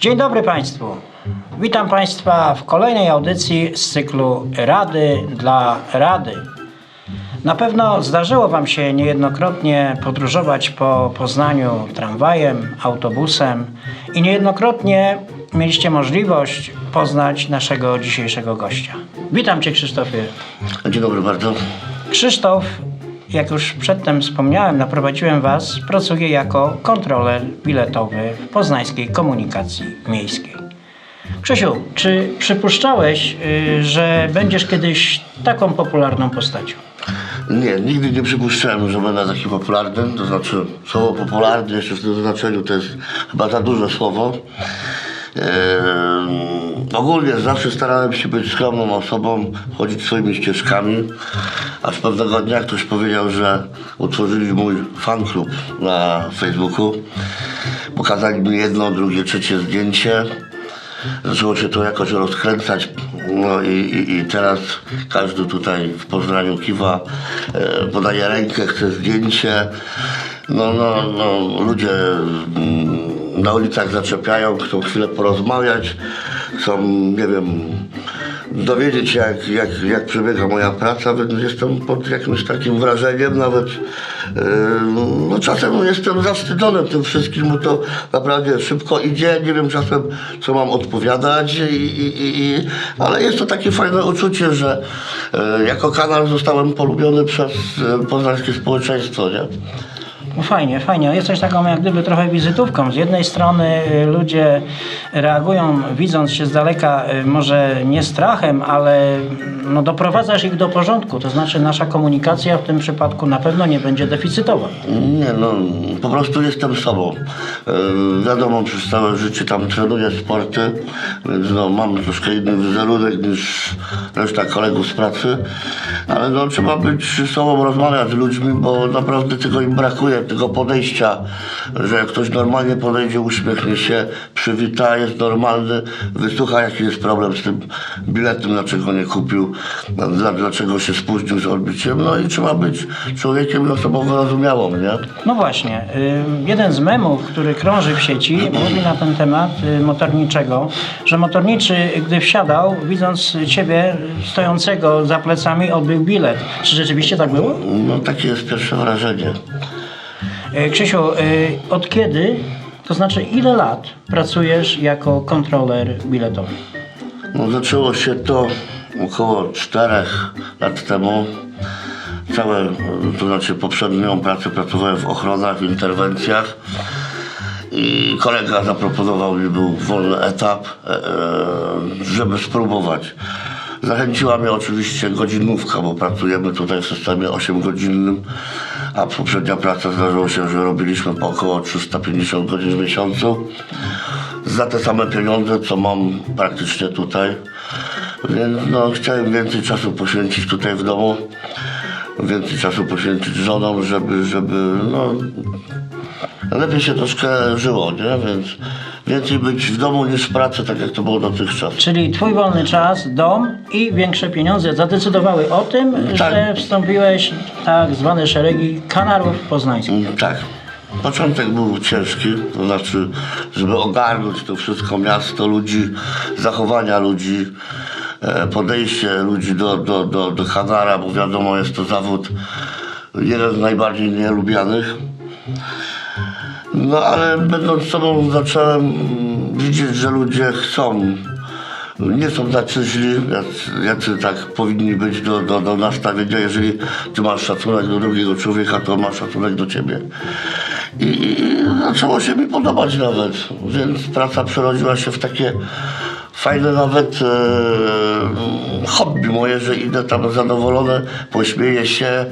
Dzień dobry Państwu. Witam Państwa w kolejnej audycji z cyklu Rady dla Rady. Na pewno zdarzyło Wam się niejednokrotnie podróżować po Poznaniu tramwajem, autobusem i niejednokrotnie mieliście możliwość poznać naszego dzisiejszego gościa. Witam Cię Krzysztofie. Dzień dobry bardzo. Krzysztof, jak już przedtem wspomniałem, naprowadziłem Was, pracuje jako kontroler biletowy w poznańskiej komunikacji miejskiej. Krzysiu, czy przypuszczałeś, y, że będziesz kiedyś taką popularną postacią? Nie, nigdy nie przypuszczałem, że będę taki popularny. To znaczy, słowo popularny jeszcze w tym znaczeniu to jest chyba za duże słowo. Eee, ogólnie zawsze starałem się być skromną osobą, chodzić swoimi ścieżkami, aż pewnego dnia ktoś powiedział, że utworzyli mój fan klub na Facebooku. Pokazali mi jedno, drugie, trzecie zdjęcie. Zaczęło się to jakoś rozkręcać. No i, i, i teraz każdy tutaj w Poznaniu kiwa, e, podaje rękę, chce zdjęcie. No, no, no, ludzie mm, na ulicach zaczepiają, chcą chwilę porozmawiać, chcą, nie wiem, dowiedzieć się, jak, jak, jak przebiega moja praca, więc jestem pod jakimś takim wrażeniem, nawet yy, no czasem jestem zawstydzony tym wszystkim, bo to naprawdę szybko idzie, nie wiem czasem, co mam odpowiadać, i, i, i, ale jest to takie fajne uczucie, że yy, jako kanał zostałem polubiony przez yy, poznańskie społeczeństwo, nie? No fajnie, fajnie. Jesteś taką jak gdyby trochę wizytówką. Z jednej strony y, ludzie reagują, widząc się z daleka, y, może nie strachem, ale mm, no, doprowadzasz ich do porządku. To znaczy nasza komunikacja w tym przypadku na pewno nie będzie deficytowa. Nie no, po prostu jestem sobą. E, wiadomo, przez całe życie tam trenuję sporty, więc no, mam troszkę inny wizerunek niż reszta kolegów z pracy, ale no, trzeba być sobą, rozmawiać z ludźmi, bo naprawdę tego im brakuje, tego podejścia, że ktoś normalnie podejdzie, uśmiechnie się, przywita, jest normalny, wysłucha jaki jest problem z tym biletem, dlaczego nie kupił, dla- dlaczego się spóźnił z odbiciem, no i trzeba być człowiekiem i osobą wyrozumiałą, nie? No właśnie, y, jeden z memów, który krąży w sieci, mówi na ten temat y, motorniczego, że motorniczy, gdy wsiadał, widząc ciebie stojącego za plecami, odbył bilet. Czy rzeczywiście tak było? No takie jest pierwsze wrażenie. Y, Krzysiu, y, od kiedy, to znaczy ile lat pracujesz jako kontroler biletowy? No, zaczęło się to około czterech lat temu. Całe, to znaczy poprzednią pracę pracowałem w ochronach, w interwencjach. I kolega zaproponował mi, był wolny etap, e, e, żeby spróbować. Zachęciła mnie oczywiście godzinówka, bo pracujemy tutaj w systemie 8-godzinnym, a poprzednia praca zdarzyło się, że robiliśmy po około 350 godzin w miesiącu za te same pieniądze, co mam praktycznie tutaj. Więc no, chciałem więcej czasu poświęcić tutaj w domu, więcej czasu poświęcić żonom, żeby, żeby no, lepiej się troszkę żyło, nie? Więc więcej być w domu niż w pracy, tak jak to było dotychczas. Czyli twój wolny czas, dom i większe pieniądze zadecydowały o tym, Tak. że wstąpiłeś w tak zwane szeregi kanarów poznańskich. Mm, Tak. Początek był ciężki, to znaczy, żeby ogarnąć to wszystko, miasto ludzi, zachowania ludzi, e, podejście ludzi do, do, do, do kanara, bo wiadomo, jest to zawód jeden z najbardziej nielubianych. No ale będąc sobą zacząłem widzieć, że ludzie chcą. Nie są tacy źli, jacy, tak powinni być do, do, do nastawienia. Jeżeli ty masz szacunek do drugiego człowieka, to ma szacunek do ciebie. I, i zaczęło się mi podobać nawet, więc praca przerodziła się w takie fajne nawet e, hobby moje, że idę tam zadowolony, pośmieję się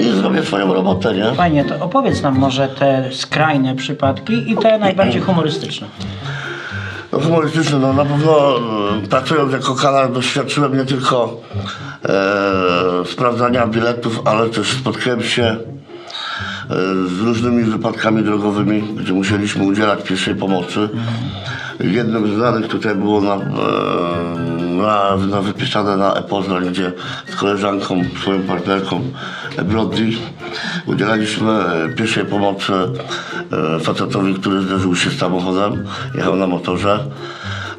i zrobię swoją robotę, nie? Fajnie, to opowiedz nam może te skrajne przypadki i te najbardziej humorystyczne. No humorystyczny, no na pewno e, pracując jako kanał doświadczyłem nie tylko e, sprawdzania biletów, ale też spotkałem się z różnymi wypadkami drogowymi, gdzie musieliśmy udzielać pierwszej pomocy. Jednym z danych tutaj było na, e, na, na wypisane na e-Poznań, gdzie z koleżanką, swoją partnerką Brody udzielaliśmy e, pierwszej pomocy e, facetowi, który zderzył się z samochodem, jechał na motorze.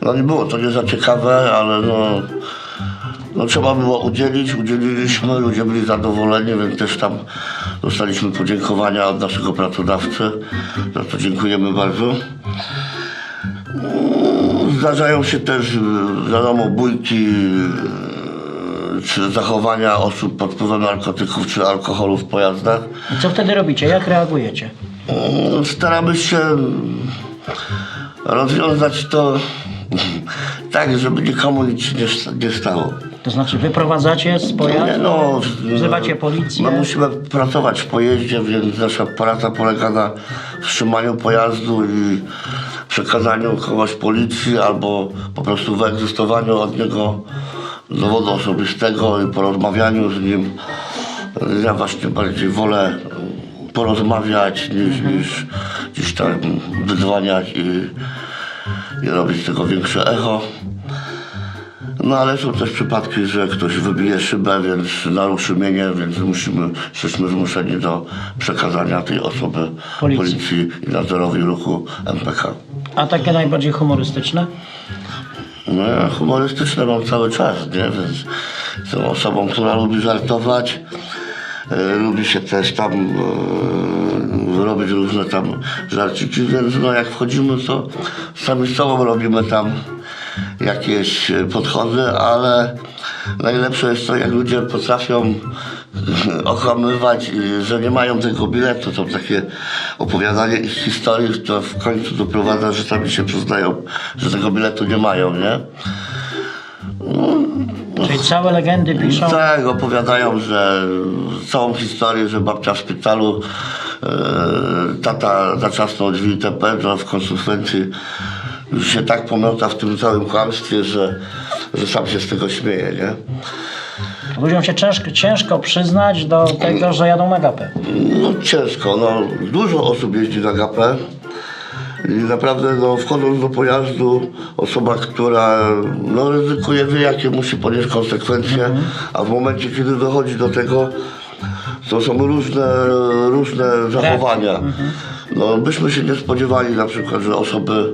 No nie było to nie za ciekawe, ale no, no trzeba było udzielić, udzieliliśmy, ludzie byli zadowoleni, więc też tam dostaliśmy podziękowania od naszego pracodawcy, za to dziękujemy bardzo. Zdarzają się też, y, wiadomo, bójki y, czy zachowania osób pod wpływem narkotyków czy alkoholu w pojazdach. I co wtedy robicie? Jak reagujecie? Mm, Staramy się rozwiązać to tak, żeby nikomu nic nie, nie stało. To znaczy wyprowadzacie z pojazdu? no, Wzywacie policję? My musimy pracować w pojeździe, więc nasza praca polega na wstrzymaniu pojazdu i przekazaniu kogoś policji albo po prostu wyegzystowaniu od niego dowodu osobistego i porozmawianiu z nim. Ja właśnie bardziej wolę porozmawiać niż, niż gdzieś tam wydzwaniać i, i robić tego większe echo. No ale są też przypadki, że ktoś wybije szybę, więc naruszy mienie, więc musimy, jesteśmy zmuszeni do przekazania tej osoby Policji. policji, i nadzorowi ruchu MPK. A takie najbardziej humorystyczne? No ja humorystyczne mam cały czas, nie? Więc jestem osobą, która lubi żartować. E, lubi się też tam e, robić różne tam żarciki, więc no jak wchodzimy, to sami z sobą robimy tam jakieś e, podchody, ale najlepsze jest to, jak ludzie potrafią okłamywać, e, że nie mają tego biletu. To takie opowiadanie ich historii, to w końcu doprowadza, że sami się przyznają, że tego biletu nie mają, nie? Czyli całe legendy piszą? Tak, opowiadają, że całą historię, że babcia w szpitalu, e, tata zaczasnął drzwi TP, że w konsekwencji już się tak pomiota w tym całym kłamstwie, że, że sam się z tego śmieje, nie? Ludziom się ciężko, ciężko przyznać do tego, że jadą na gapę. No ciężko, no dużo osób jeździ na gapę i naprawdę no, wchodząc do pojazdu osoba, która no, ryzykuje, wie jakie musi ponieść konsekwencje, a w momencie kiedy dochodzi do tego, to są różne, różne zachowania. No, byśmy się nie spodziewali na przykład, że osoby,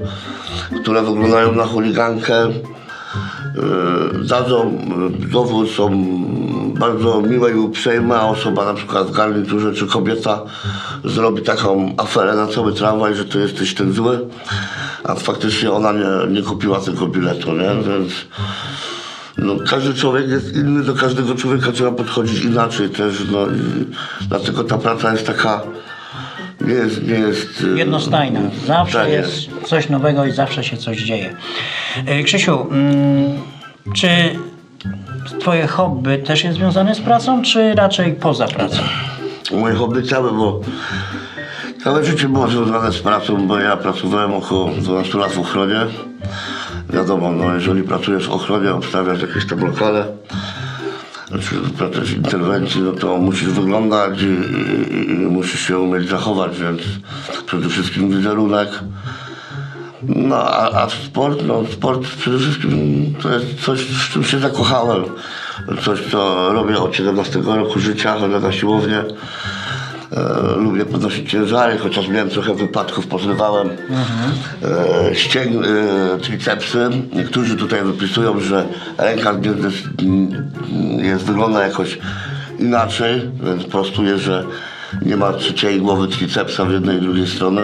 które wyglądają na chuligankę, Yy, dadzą yy, dowód, są bardzo miłe i uprzejme, a osoba na przykład w garniturze czy kobieta zrobi taką aferę na cały tramwaj, że to jesteś ten zły, a faktycznie ona nie, nie kupiła tego biletu, nie? Więc no, każdy człowiek jest inny, do każdego człowieka trzeba podchodzić inaczej też, no i dlatego ta praca jest taka, jest, jest... yy, Jednostajna. Zawsze Tak jest coś nowego i zawsze się coś dzieje. E, Krzysiu, mm, czy twoje hobby też jest związane z pracą, czy raczej poza pracą? Moje hobby całe, bo całe życie było związane z pracą, bo ja pracowałem około 12 lat w ochronie. Wiadomo, no, jeżeli pracujesz w ochronie, obstawiasz jakieś tam lokale, czy pracujesz w interwencji, no to musisz wyglądać i, i, i musisz się umieć zachować, więc przede wszystkim wizerunek. No, a, a sport, no sport przede wszystkim to jest coś, w czym się zakochałem. Coś, co robię od 17 roku życia, chodzę na siłownię. E, lubię podnosić ciężary, chociaż miałem trochę wypadków, pozrywałem e, ścięg, e, tricepsy. Niektórzy tutaj wypisują, że ręka nie, nie- jest, wygląda jakoś inaczej, więc prostuję, że nie ma trzeciej głowy tricepsa w jednej i drugiej strony.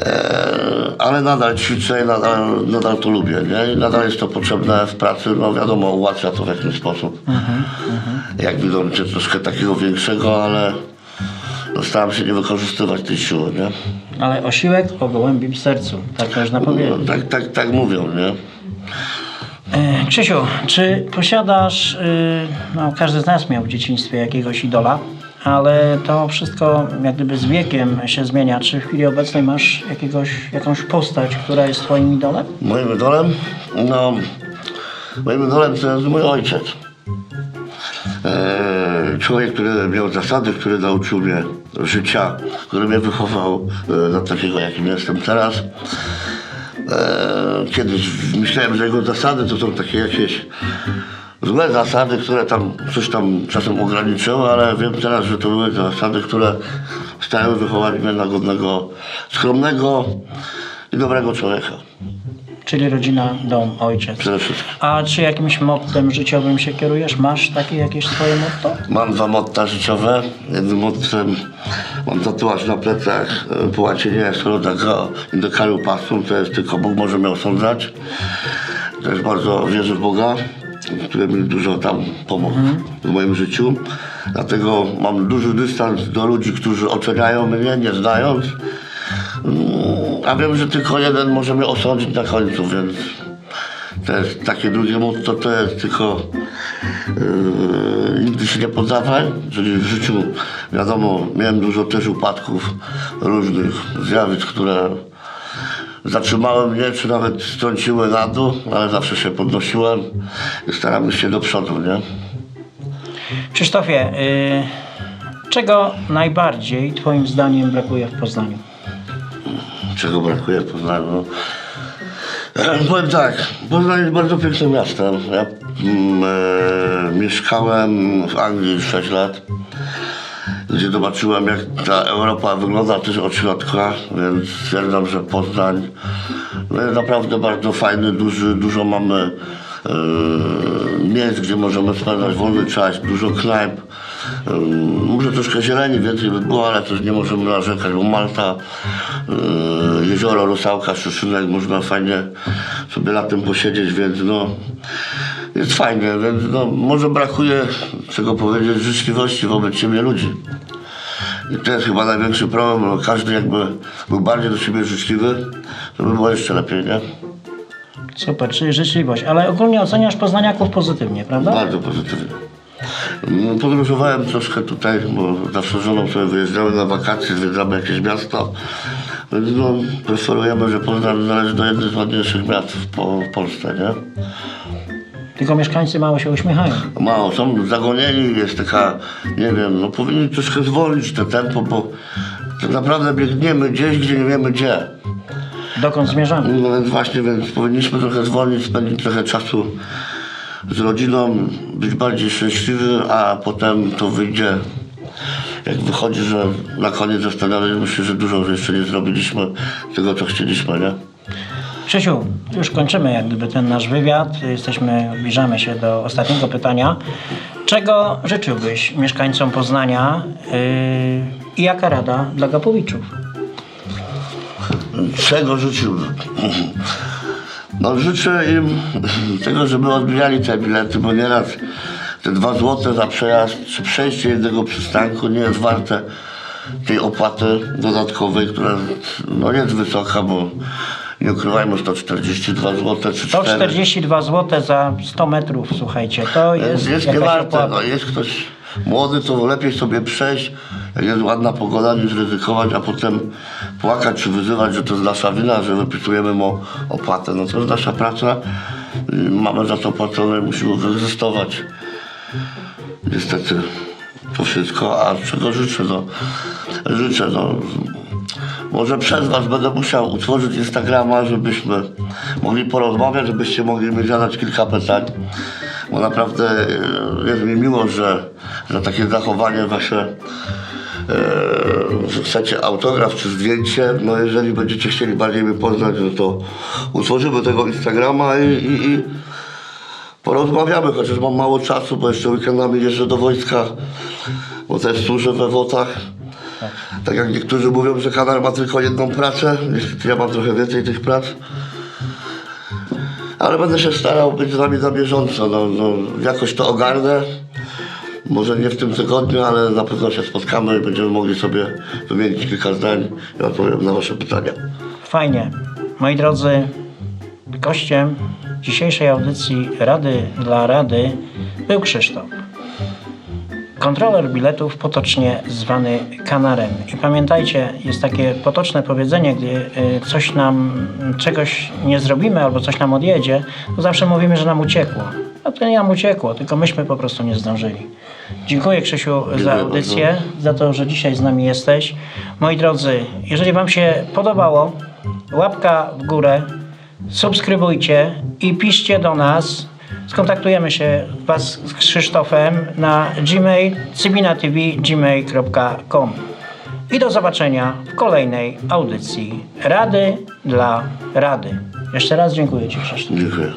E, ale nadal ćwiczę i nadal, nadal to lubię, nie? I nadal jest to potrzebne w pracy, no wiadomo, ułatwia to w jakiś sposób. Jak widocznie troszkę takiego większego, ale no, staram się nie wykorzystywać tej siły, nie? Ale osiłek o gołębim sercu, tak można No, powiedzieć. tak, tak, tak mówią, nie? E, Krzysiu, czy posiadasz, y, no każdy z nas miał w dzieciństwie jakiegoś idola, ale to wszystko jak gdyby z wiekiem się zmienia. Czy w chwili obecnej masz jakiegoś, jakąś postać, która jest twoim idolem? Moim idolem? No, moim idolem to jest mój ojciec. E, człowiek, który miał zasady, który nauczył mnie życia, który mnie wychował e, do takiego, jakim jestem teraz. E, kiedyś myślałem, że jego zasady to są takie jakieś złe zasady, które tam coś tam czasem ograniczyły, ale wiem teraz, że to były zasady, które starały wychować mnie na godnego, skromnego i dobrego człowieka. Czyli rodzina, dom, ojciec. Przede wszystkim. A czy jakimś mottem życiowym się kierujesz? Masz takie jakieś swoje motto? Mam dwa motta życiowe. Jednym mottem mam tatuaż na plecach e, po łacinie Solodego Indokaru Pasum, to jest tylko Bóg może mnie osądzać. Też bardzo wierzę w Boga, który mi dużo tam pomógł w moim życiu. Dlatego mam duży dystans do ludzi, którzy oceniają mnie, nie znając. Mm, A wiem, że tylko jeden może mnie osądzić na końcu, więc to jest takie drugie motto, to jest tylko Yy, nigdy się nie poddawaj, czyli w życiu wiadomo, miałem dużo też upadków różnych zjawisk, które zatrzymały mnie, czy nawet strąciły na dół, ale zawsze się podnosiłem i staramy się do przodu, nie? Krzysztofie, y, czego najbardziej Twoim zdaniem brakuje w Poznaniu? Czego brakuje w Poznaniu? E, Powiem tak, Poznań jest bardzo pięknym miastem. Ja mm, e, mieszkałem w Anglii 6 lat, gdzie zobaczyłem jak ta Europa wygląda też od środka, więc stwierdzam, że Poznań no, jest naprawdę bardzo fajny, duży, dużo mamy e, miejsc, gdzie możemy spędzać wolny czas, dużo knajp. E, może troszkę zieleni więcej by było, ale też nie możemy narzekać, bo Malta, e, jezioro Rusałka, Szyszynek, można fajnie sobie latem posiedzieć, więc no jest fajnie, więc no, może brakuje, czego powiedzieć, życzliwości wobec siebie ludzi. I to jest chyba największy problem, bo każdy jakby był bardziej do siebie życzliwy, to by było jeszcze lepiej, nie? Super, czyli życzliwość, ale ogólnie oceniasz poznaniaków pozytywnie, prawda? Bardzo pozytywnie. Mm, Podróżowałem troszkę tutaj, bo zawsze z żoną sobie wyjeżdżamy na wakacje, zwiedzamy jakieś miasto. Więc no, preferujemy, że Poznań należy do jednych z ładniejszych miast w, po, w Polsce, nie? Tylko mieszkańcy mało się uśmiechają. Mało, są zagonieni, jest taka, nie wiem, no powinni troszkę zwolnić to tempo, bo tak naprawdę biegniemy gdzieś, gdzie nie wiemy gdzie. Dokąd zmierzamy? No więc właśnie, więc powinniśmy trochę zwolnić, spędzić trochę czasu z rodziną, być bardziej szczęśliwy, a potem to wyjdzie, jak wychodzi, że na koniec zastanawiamy się, że dużo jeszcze nie zrobiliśmy tego, co chcieliśmy, nie? Krzysiu, już kończymy jak gdyby ten nasz wywiad. Jesteśmy, zbliżamy się do ostatniego pytania. Czego życzyłbyś mieszkańcom Poznania yy, i jaka rada dla Gapowiczów? Czego życzyłbym? No życzę im tego, żeby odbijali te bilety, bo nieraz te dwa złote za przejazd czy przejście jednego przystanku nie jest warte tej opłaty dodatkowej, która no jest wysoka, bo nie ukrywajmy 142 zł czy 4. 142 zł za 100 metrów, słuchajcie, to jest, Jest, jest nie warte, no, jest ktoś młody, to lepiej sobie przejść, jak jest ładna pogoda, niż ryzykować, a potem płakać czy wyzywać, że to jest nasza wina, że wypisujemy mu opłatę. No to jest nasza praca, mamy za to płacone, musimy wyegzystować. Niestety to wszystko, a czego życzę? No, życzę, no, może przez Was będę musiał utworzyć Instagrama, żebyśmy mogli porozmawiać, żebyście mogli mi zadać kilka pytań. Bo naprawdę e, jest mi miło, że, że takie zachowanie Wasze że chcecie autograf czy zdjęcie. No jeżeli będziecie chcieli bardziej mnie poznać, no to utworzymy tego Instagrama i, i, i porozmawiamy, chociaż mam mało czasu, bo jeszcze weekendami jeżdżę do wojska, bo też służę we Włotach. Tak jak niektórzy mówią, że kanał ma tylko jedną pracę, ja mam trochę więcej tych prac. Ale będę się starał być z wami na bieżąco, no, no, jakoś to ogarnę. Może nie w tym tygodniu, ale na pewno się spotkamy i będziemy mogli sobie wymienić kilka zdań i odpowiem na wasze pytania. Fajnie. Moi drodzy, gościem dzisiejszej audycji Rady dla Rady był Krzysztof. Kontroler biletów, potocznie zwany kanarem. I pamiętajcie, jest takie potoczne powiedzenie, gdy y, coś nam, czegoś nie zrobimy albo coś nam odjedzie, to zawsze mówimy, że nam uciekło. A to nie nam uciekło, tylko myśmy po prostu nie zdążyli. Dziękuję Krzysiu za audycję, za to, że dzisiaj z nami jesteś. Moi drodzy, jeżeli Wam się podobało, łapka w górę, subskrybujcie i piszcie do nas. Skontaktujemy się Was z Krzysztofem na gmail cybinatv.gmail.com i do zobaczenia w kolejnej audycji Rady dla Rady. Jeszcze raz dziękuję Ci Krzysztof. Dziękuję.